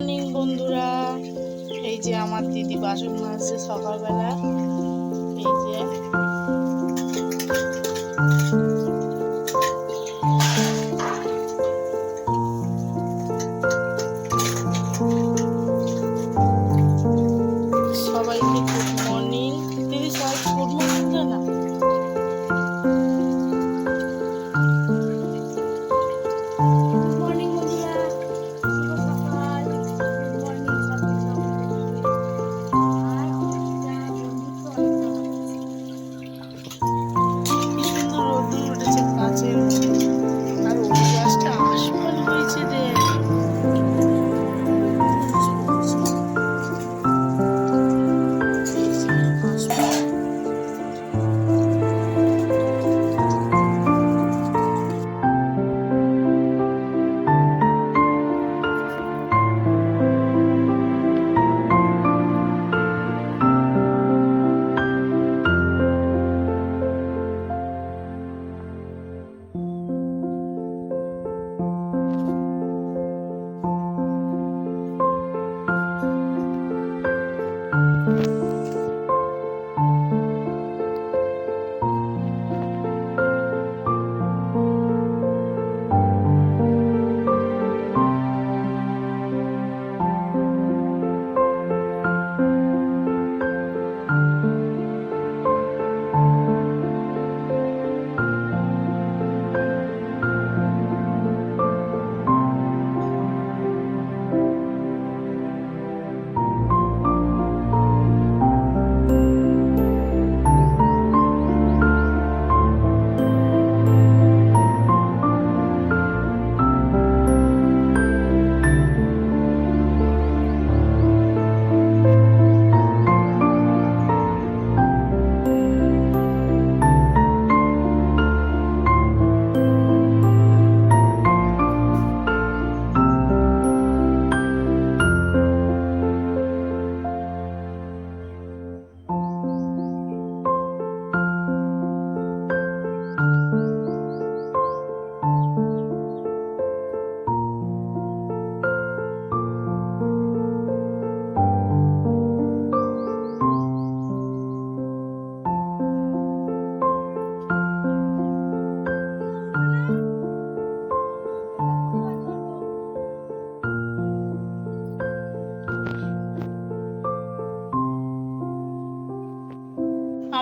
Morning বন্ধুরা। এই যে আমার দিদি বাসন মাজছে সকালবেলা। এই যে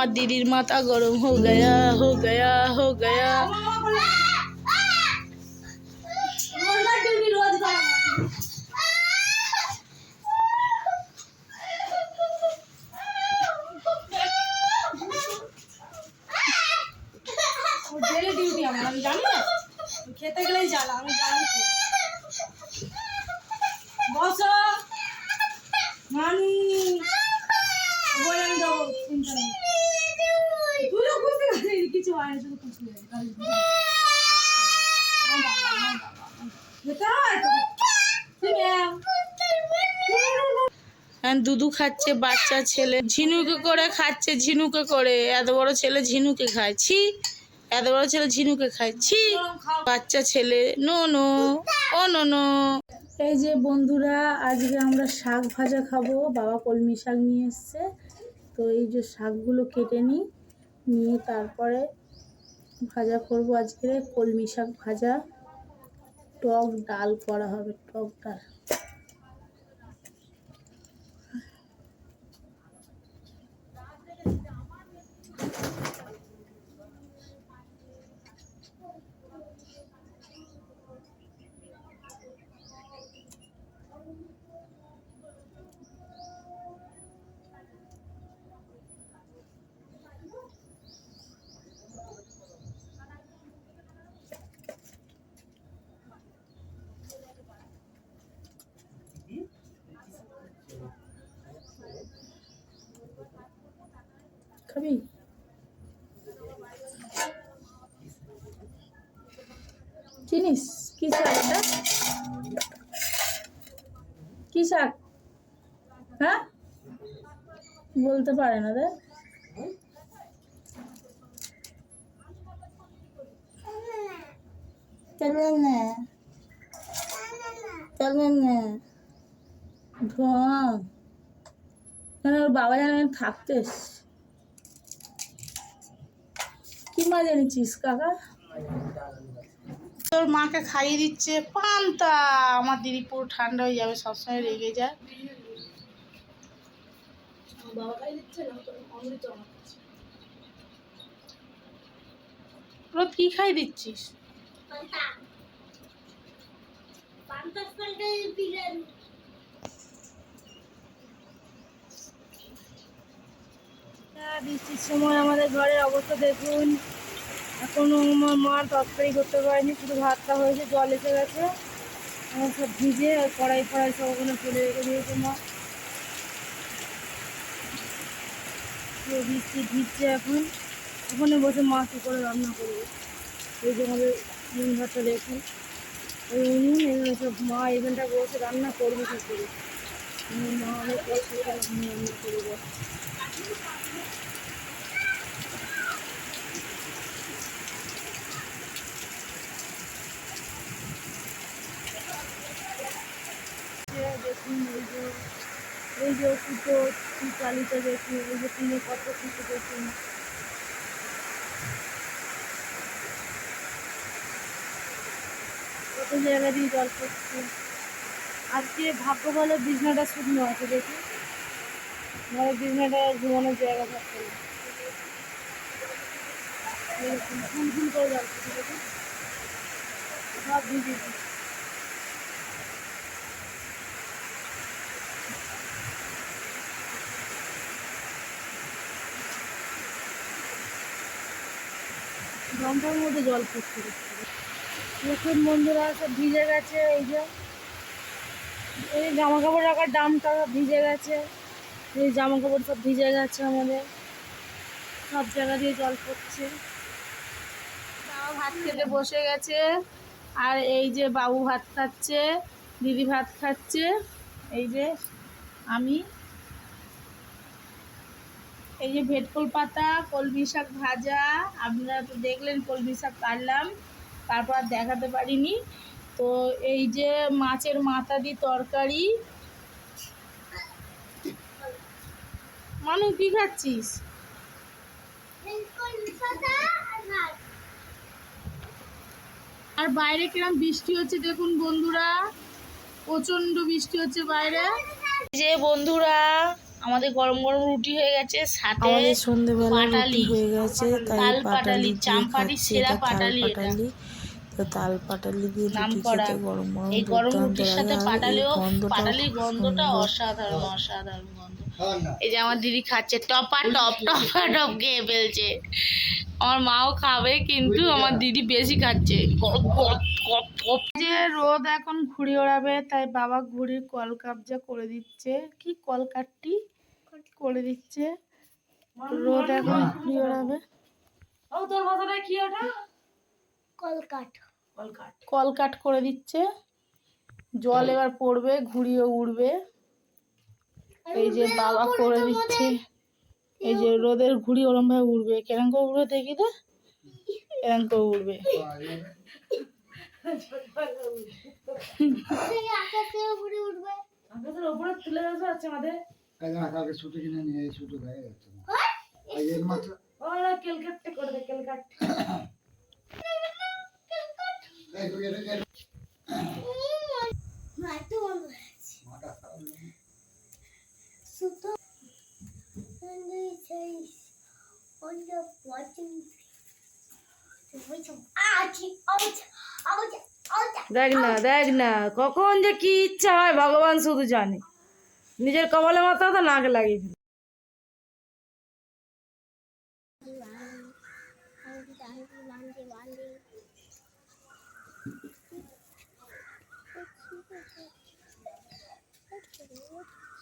আমার দিদির মাথা গরম, হো গয়া হো গয়া হো গয়া। রোজগার ডিউটি রোজগার ও ডেলি ডিউটি আমার, আমি জানি না। আমি খেতে গেলেই জ্বালা, আমি জানি তো বসো নানি বলে আমি দেবো চিন্তা নেই তুইও খুশি আছিস কিছু হয় না শুধু খুশি হয়ে খেতে হয় তো তুমি আও। হ্যাঁ দুধু খাচ্ছে, বাচ্চা, ছেলে। ঝিনুকে করে খাচ্ছে, ঝিনুকে করে। এত বড় ছেলে ঝিনুকে খায়। ছি, এত বড় ছেলে ঝিনুকে খায়। ছি, বাচ্চা, ছেলে, নো নো, ও, নো নো। এই যে বন্ধুরা, আজকে আমরা শাক ভাজা খাব। বাবা কলমি শাক নিয়ে এসছে। তো এই যে শাকগুলো কেটে নিই, নিয়ে তারপরে ভাজা করব আজকে কলমি শাক ভাজা টক ডাল করা হবে টক ডাল খাবি চিনিস কি শাক এটা কি শাক? হ্যাঁ? বলতে পারে না রে ওর বাবা জানে থাকতে এসছে। কি মাছ এনেছিস কাকা? তোর মাকে খাইয়ে দিচ্ছে। পান্তা! আমার দিদি পুরো ঠান্ডা হয়ে যাবে সবসময় রেগে যায়। রোদ কি খাই দিচ্ছিস? হ্যাঁ, বৃষ্টির সময় আমাদের ঘরের অবস্থা দেখুন। এখনও আমার মা তরকারি করতে পারেনি, শুধু ভাতটা হয়েছে, জল এসে গেছে। আমার সব ভিজে আর কড়াই ফড়াই সব ওখানে ফেলে রেখে দিয়েছে মা। বৃষ্টি ভিজছে এখন। ওখানে বসে মা কী করে রান্না করবে? এই যে আমাদের নুন ভাতটা দেখুন। ওই উনুন এখানে সব মা এখানটা বসে রান্না করবে কী করে? মা অনেক কষ্ট রান্না করবে যে দেখুন এই যে কুটো চালিতে দেখুন এই যে টিনে কত কিছু দেখুন কত জায়গা দিয়ে জল পড়ছে। আজকে ভাগ্য ভালো বিছনাটা শুকনো আছে দেখুন মানে বিছনাটা ঘুমানোর জায়গা থাকছে না। ফুল ফুল করে জল পড়ছে দেখুন সব ভিজে জম্পার মধ্যে জল পড়ছে দেখুন বন্ধুরা সব ভিজে গেছে, এই যে। এই জামা কাপড় রাখার ডামটা ভিজে গেছে। এই জামা কাপড় সব ভিজে গেছে আমাদের। সব জায়গা দিয়ে জল পড়ছে। বাবা ভাত খেতে বসে গেছে। আর এই যে বাবু ভাত খাচ্ছে, দিদি ভাত খাচ্ছে। এই যে আমি এই যে ভেটকল পাতা, কলমি শাক ভাজা, আপনারা তো দেখলেন কলমি শাক কাটলাম, তারপর আর দেখাতে পারিনি। তো এই যে মাছের মাথা দিয়ে তরকারি। মানু কি খাচ্ছিস? আর বাইরে কিরম বৃষ্টি হচ্ছে দেখুন বন্ধুরা। প্রচণ্ড বৃষ্টি হচ্ছে বাইরে। যে বন্ধুরা আমাদের গরম গরম রুটি হয়ে গেছে সাথে পাটালি। হয়ে গেছে তাই তাল পাটালি খাচ্ছি সেরা পাটালি এটা। তো তাল পাটালি দিয়ে নাম রুটি। খেতে গরম গরম এই গরম রুটির সাথে পাটালিও পাটালির গন্ধটা অসাধারণ অসাধারণ গন্ধ এই যে আমার দিদি খাচ্ছে টপা টপ টপা টপ খেয়ে ফেলছে। আমার মাও খাবে কিন্তু আমার দিদি বেশি খাচ্ছে। যে রোদ এখন ঘুড়ি ওড়াবে তাই বাবা ঘুড়ির কল কাবজা করে দিচ্ছে। কি কলকাটটি করে দিচ্ছে। রোদ এখন ঘুড়ি ওড়াবে। ও তোর কথাটা কি ওটা? কলকাট করে দিচ্ছে। জল এবার পড়বে ঘুড়িও উড়বে। এই যে বাবা করে দিচ্ছে। এই যে রোদের ঘুড়ি ওরম ভাবে উড়বে। কেরম করে উড়বে দেখি তো? এরম করে উড়বে। কেলকাট। Stop. And it says on the bottom. দেখ না দেখ না কখন যে কি ইচ্ছা হয় ভগবান শুধু জানে নিজের কবলে মাথা তো নাক লাগিয়ে ফেলে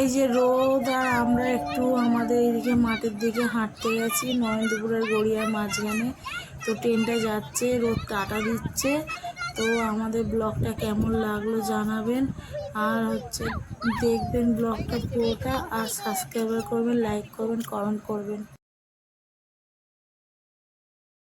এই যে রোদ আর আমরা একটু আমাদের এদিকে মাঠের দিকে হাঁটতে গেছি নরেন্দ্রপুরের গড়িয়ার মাঝখানে। তো ট্রেনটা যাচ্ছে, রোদ টাটা দিচ্ছে। তো আমাদের ব্লগটা কেমন লাগল জানাবেন। আর হচ্ছে দেখবেন ব্লগটা পুরোটা। আর সাবস্ক্রাইবার করবেন লাইক করবেন কমেন্ট করবেন।